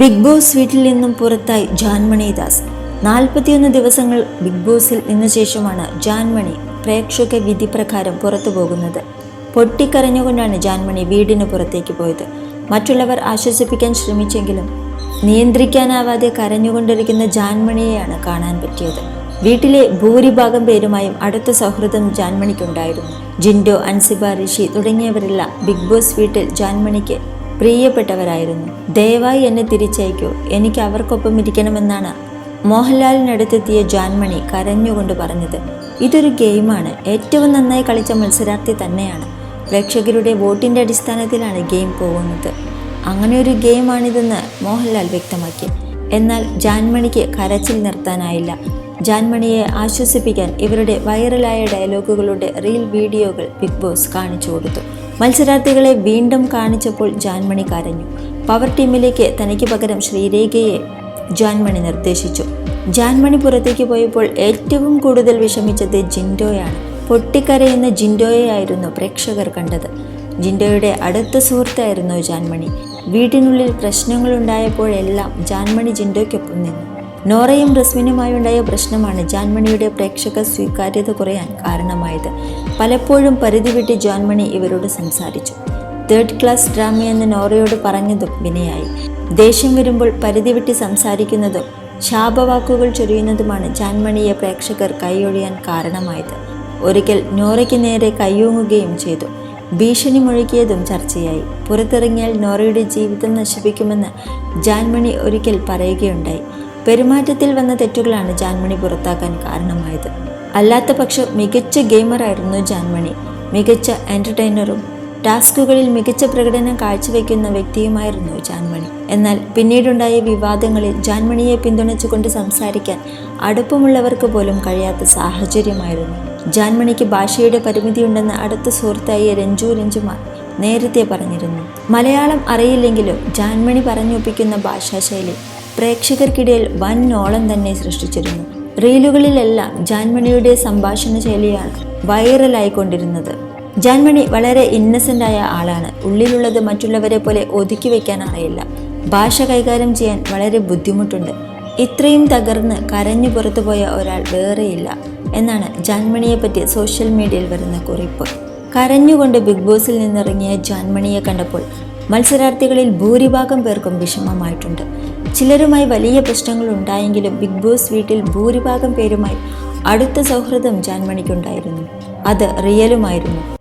Big Boss വീട്ടിൽ നിന്നും പുറത്തായി ജാൻമണി ദാസ്. നാൽപ്പത്തിയൊന്ന് ദിവസങ്ങൾ ബിഗ് ബോസിൽ നിന്ന ശേഷമാണ് ജാൻമണി പ്രേക്ഷക വിധി പ്രകാരം പുറത്തു പോകുന്നത്. പൊട്ടിക്കരഞ്ഞുകൊണ്ടാണ് ജാൻമണി വീടിന് പുറത്തേക്ക് പോയത്. മറ്റുള്ളവർ ആശ്വസിപ്പിക്കാൻ ശ്രമിച്ചെങ്കിലും നിയന്ത്രിക്കാനാവാതെ കരഞ്ഞുകൊണ്ടിരിക്കുന്ന ജാൻമണിയെയാണ് കാണാൻ പറ്റിയത്. വീട്ടിലെ ഭൂരിഭാഗം പേരുമായും അടുത്ത സൗഹൃദം ജാൻമണിക്കുണ്ടായിരുന്നു. ജിൻഡോ അൻസിബ ഋഷി തുടങ്ങിയവരെല്ലാം ബിഗ് ബോസ് വീട്ടിൽ ജാൻമണിക്ക് പ്രിയപ്പെട്ടവരായിരുന്നു. ദയവായി എന്നെ തിരിച്ചയക്കൂ. എനിക്ക് അവർക്കൊപ്പം ഇരിക്കണമെന്നാണ് മോഹൻലാലിനടുത്തെത്തിയ ജാൻമണി കരഞ്ഞുകൊണ്ട് പറഞ്ഞത്. ഇതൊരു ഗെയിമാണ്. ഏറ്റവും നന്നായി കളിച്ച മത്സരാർത്ഥി തന്നെയാണ്. പ്രേക്ഷകരുടെ വോട്ടിന്റെ അടിസ്ഥാനത്തിലാണ് ഗെയിം പോകുന്നത്. അങ്ങനെ ഒരു ഗെയിമാണിതെന്ന് മോഹൻലാൽ വ്യക്തമാക്കി. എന്നാൽ ജാൻമണിക്ക് കരച്ചിൽ നിർത്താനായില്ല. ജാൻമണിയെ ആശ്വസിപ്പിക്കാൻ ഇവരുടെ വൈറലായ ഡയലോഗുകളുടെ റീൽ വീഡിയോകൾ ബിഗ് ബോസ് കാണിച്ചു കൊടുത്തു. മത്സരാർത്ഥികളെ വീണ്ടും കാണിച്ചപ്പോൾ ജാൻമണി കരഞ്ഞു. പവർ ടീമിലേക്ക് തനിക്ക് പകരം ശ്രീരേഖയെ ജാൻമണി നിർദ്ദേശിച്ചു. ജാൻമണി പുറത്തേക്ക് പോയപ്പോൾ ഏറ്റവും കൂടുതൽ വിഷമിച്ചത് ജിൻഡോയാണ്. പൊട്ടിക്കരയുന്ന ജിൻഡോയെയായിരുന്നു പ്രേക്ഷകർ കണ്ടത്. ജിൻഡോയുടെ അടുത്ത സുഹൃത്തായിരുന്നു ജാൻമണി. വീട്ടിനുള്ളിൽ പ്രശ്നങ്ങളുണ്ടായപ്പോഴെല്ലാം ജാൻമണി ജിൻഡോയ്ക്കൊപ്പം നിന്നു. നോറയും റസ്മിനുമായുണ്ടായ പ്രശ്നമാണ് ജാൻമണിയുടെ പ്രേക്ഷക സ്വീകാര്യത കുറയാൻ കാരണമായത്. പലപ്പോഴും പരിധി വിട്ട് ജാൻമണി ഇവരോട് സംസാരിച്ചു. തേർഡ് ക്ലാസ് ഡ്രാമയെന്ന് നോറയോട് പറഞ്ഞതും വിനയായി. ദേഷ്യം വരുമ്പോൾ പരിധി വിട്ട് സംസാരിക്കുന്നതും ശാപവാക്കുകൾ ചൊരിയുന്നതുമാണ് ജാൻമണിയെ പ്രേക്ഷകർ കൈയൊഴിയാൻ കാരണമായത്. ഒരിക്കൽ നോറയ്ക്ക് നേരെ കയ്യൂങ്ങുകയും ചെയ്തു. ഭീഷണി മുഴക്കിയതും ചർച്ചയായി. പുറത്തിറങ്ങിയാൽ നോറയുടെ ജീവിതം നശിപ്പിക്കുമെന്ന് ജാൻമണി ഒരിക്കൽ പറയുകയുണ്ടായി. പെരുമാറ്റത്തിൽ വന്ന തെറ്റുകളാണ് ജാൻമണി പുറത്താക്കാൻ കാരണമായത്. അല്ലാത്ത പക്ഷം മികച്ച ഗെയിമറായിരുന്നു ജാൻമണി. മികച്ച എന്റർടൈനറും ടാസ്കുകളിൽ മികച്ച പ്രകടനം കാഴ്ചവെക്കുന്ന വ്യക്തിയുമായിരുന്നു ജാൻമണി. എന്നാൽ പിന്നീടുണ്ടായ വിവാദങ്ങളിൽ ജാൻമണിയെ പിന്തുണച്ചുകൊണ്ട് സംസാരിക്കാൻ അടുപ്പമുള്ളവർക്ക് പോലും കഴിയാത്ത സാഹചര്യമായിരുന്നു. ജാൻമണിക്ക് ഭാഷയുടെ പരിമിതിയുണ്ടെന്ന് അടുത്ത സുഹൃത്തായ രഞ്ജു രഞ്ജുമാർ നേരത്തെ പറഞ്ഞിരുന്നു. മലയാളം അറിയില്ലെങ്കിലും ജാൻമണി പറഞ്ഞൊപ്പിക്കുന്ന ഭാഷാശൈലി പ്രേക്ഷകർക്കിടയിൽ വൻ ഓളം തന്നെ സൃഷ്ടിച്ചിരുന്നു. റീലുകളിലെല്ലാം ജാൻമണിയുടെ സംഭാഷണ ശൈലിയാണ് വൈറലായിക്കൊണ്ടിരുന്നത്. ജാൻമണി വളരെ ഇന്നസെന്റ് ആയ ആളാണ്. ഉള്ളിലുള്ളത് മറ്റുള്ളവരെ പോലെ ഒതുക്കി വയ്ക്കാൻ അറിയില്ല ഭാഷ കൈകാര്യം ചെയ്യാൻ വളരെ ബുദ്ധിമുട്ടുണ്ട്. ഇത്രയും തകർന്ന് കരഞ്ഞു പുറത്തുപോയ ഒരാൾ വേറെയില്ല എന്നാണ് ജാൻമണിയെപ്പറ്റി സോഷ്യൽ മീഡിയയിൽ വരുന്ന കുറിപ്പ്. കരഞ്ഞുകൊണ്ട് ബിഗ് ബോസിൽ നിന്നിറങ്ങിയ ജാൻമണിയെ കണ്ടപ്പോൾ മത്സരാർത്ഥികളിൽ ഭൂരിഭാഗം പേർക്കും വിഷമമായിട്ടുണ്ട്. ചിലരുമായി വലിയ പ്രശ്നങ്ങൾ ഉണ്ടായെങ്കിലും ബിഗ് ബോസ് വീട്ടിൽ ഭൂരിഭാഗം പേരുമായി അടുത്ത സൗഹൃദം ജാൻമണിക്കുണ്ടായിരുന്നു. അത് റിയലുമായിരുന്നു.